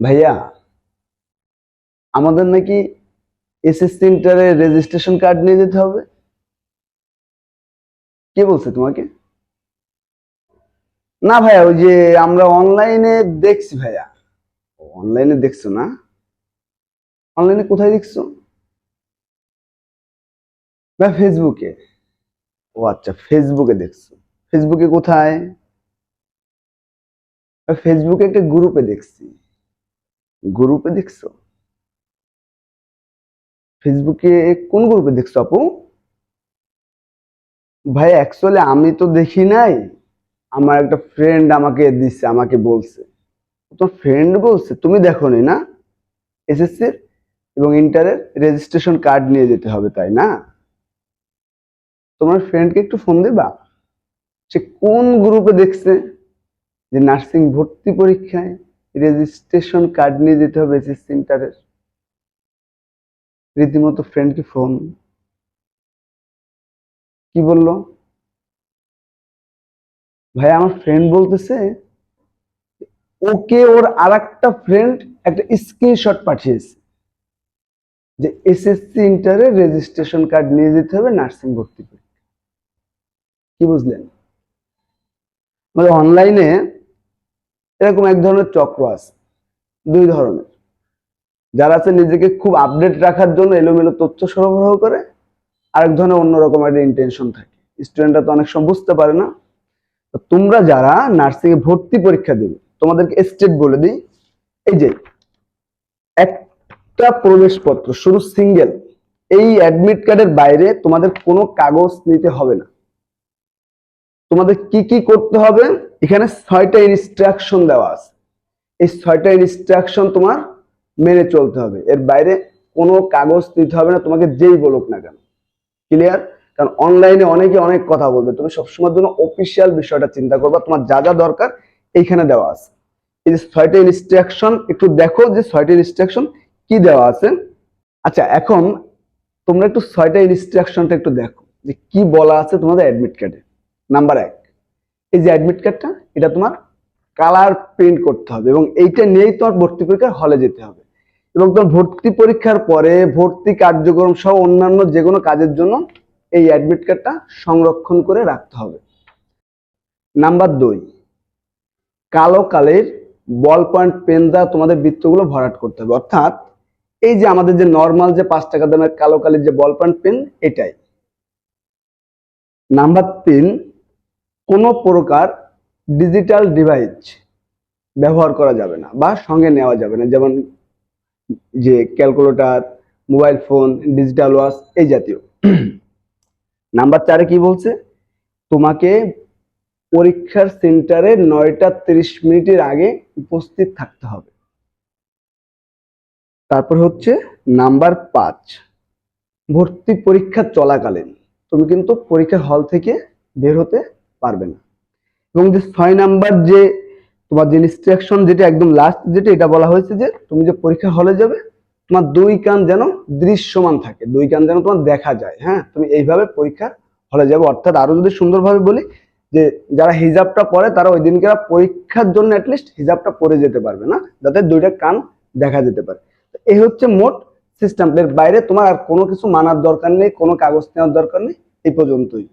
ভাইয়া, আমাদের নাকি এসএস সেন্টারে রেজিস্ট্রেশন কার্ড নিয়ে যেতে হবে। কে বলছে তোমাকে? না ভাইয়া, ওই যে আমরা অনলাইনে দেখছি ভাইয়া। অনলাইনে দেখছ না? অনলাইনে কোথায় দেখছ? না ফেসবুকে ও আচ্ছা ফেসবুকে দেখছ। ফেসবুকে কোথায়? ফেসবুকে একটা গ্রুপে দেখছি। গ্রুপে দেখছ? ফেসবুকে কোন গ্রুপে দেখছ আপু? ভাই অ্যাকচুয়ালি আমি তো দেখি নাই। আমার একটা ফ্রেন্ড আমাকে দিচ্ছে আমাকে বলছে। তোমার ফ্রেন্ড বলছে, তুমি দেখোনি না এসএসসির এবং ইন্টারের রেজিস্ট্রেশন কার্ড নিয়ে যেতে হবে, তাই না? তোমার ফ্রেন্ডকে একটু ফোন দেবা? সে কোন গ্রুপে দেখছে? যে নার্সিং ভর্তি পরীক্ষায় রেজিস্ট্রেশন কার্ড নিয়ে যেতে হবে এসএসসি ইন্টারের রীতিমতো ফ্রেন্ডকে ফোন কি বলল? ভাই, আমার ফ্রেন্ড বলতেছে, ওকে ওর আর একটা ফ্রেন্ড একটা স্ক্রিনশট পাঠিয়েছে যে এসএসসি ইন্টারে রেজিস্ট্রেশন কার্ড নিয়ে যেতে হবে নার্সিং ভর্তি পরীক্ষা কি বুঝলেন? মানে অনলাইনে এরকম এক ধরনের চক্র আছে। দুই ধরনের। যারা আছে নিজেকে খুব আপডেট রাখার জন্য এলোমেলো তথ্য সরবরাহ করে, আরেক ধরনের অন্যরকম একটা ইন্টেনশন থাকে। স্টুডেন্টরা তো অনেক সময় বুঝতে পারে না। তোমরা যারা নার্সিং এ ভর্তি পরীক্ষা দেবে, তোমাদেরকে স্টেট বলে দিই, এই যে একটা প্রবেশপত্র, শুধু সিঙ্গেল এই অ্যাডমিট কার্ডের বাইরে তোমাদের কোনো কাগজ নিতে হবে না। তোমাদের কি কি করতে হবে? এখানে ছয়টা ইনস্ট্রাকশন দেওয়া আছে। এই ছয়টা ইনস্ট্রাকশন তোমার মেনে চলতে হবে। এর বাইরে কোনো কাগজ নিতে হবে না, তোমাকে যেই বলুক না কেন। ক্লিয়ার কারণ অনলাইনে অনেকে অনেক কথা বলবে। তুমি সবসময়ের জন্য অফিসিয়াল বিষয়টা চিন্তা করবা। তোমার যা যা দরকার এইখানে দেওয়া আছে। এই যে ছয়টা ইনস্ট্রাকশন একটু দেখো যে ছয়টা ইনস্ট্রাকশন কি দেওয়া আছে। আচ্ছা এখন তোমরা একটু ছয়টা ইনস্ট্রাকশনটা একটু দেখো। যে কি বলা আছে তোমাদের অ্যাডমিট কার্ডে নাম্বার এক। এই যে অ্যাডমিট কার্ডটা এটা তোমার কালার প্রিন্ট করতে হবে এবং এইটা নিয়েই তোমার ভর্তি পরীক্ষার হলে যেতে হবে। এবং তোমার ভর্তি পরীক্ষার পরে ভর্তি কার্যক্রম সহ অন্যান্য যে কোনো কাজের জন্য এই অ্যাডমিট কার্ডটা সংরক্ষণ করে রাখতে হবে। নাম্বার দুই, কালো কালের বল পয়েন্ট পেন দ্বারা তোমাদের বৃত্তগুলো ভরাট করতে হবে। অর্থাৎ এই যে আমাদের যে নর্মাল যে পাঁচ টাকা দামের কালো কালের যে বল পয়েন্ট পেন এটাই। নাম্বার তিন কোনো প্রকার ডিজিটাল ডিভাইস ব্যবহার করা যাবে না বা সঙ্গে নেওয়া যাবে না। যেমন যে calculator mobile phone digital watch এই জাতীয়। নাম্বার চারে কি বলছে? তোমাকে পরীক্ষার সেন্টারে নয়টা তিরিশ মিনিটের আগে উপস্থিত থাকতে হবে। তারপর হচ্ছে নাম্বার পাঁচ। ভর্তি পরীক্ষা চলাকালীন। তুমি কিন্তু পরীক্ষার হল থেকে বের হতে পারবে না। এবং যে ছয় নাম্বার যে তোমার যে ইনস্ট্রাকশন যেটা একদম লাস্ট যেটা, এটা বলা হয়েছে যে তুমি যে পরীক্ষা হলে যাবে, তোমার দুই কান যেন দৃশ্যমান থাকে, দুই কান যেন তোমার দেখা যায় হ্যাঁ? তুমি এইভাবে পরীক্ষার হলে যাবে। অর্থাৎ আরও যদি সুন্দরভাবে বলি যে যারা হিজাবটা পরে, তারা ওই দিনকে পরীক্ষার জন্য অ্যাটলিস্ট হিজাবটা পরে যেতে পারবে না, যাতে দুইটা কান দেখা যেতে পারে। এই হচ্ছে মোট সিস্টেম এর বাইরে তোমার আর কোনো কিছু মানার দরকার নেই, কোনো কাগজ নেওয়ার দরকার নেই, এই পর্যন্তই।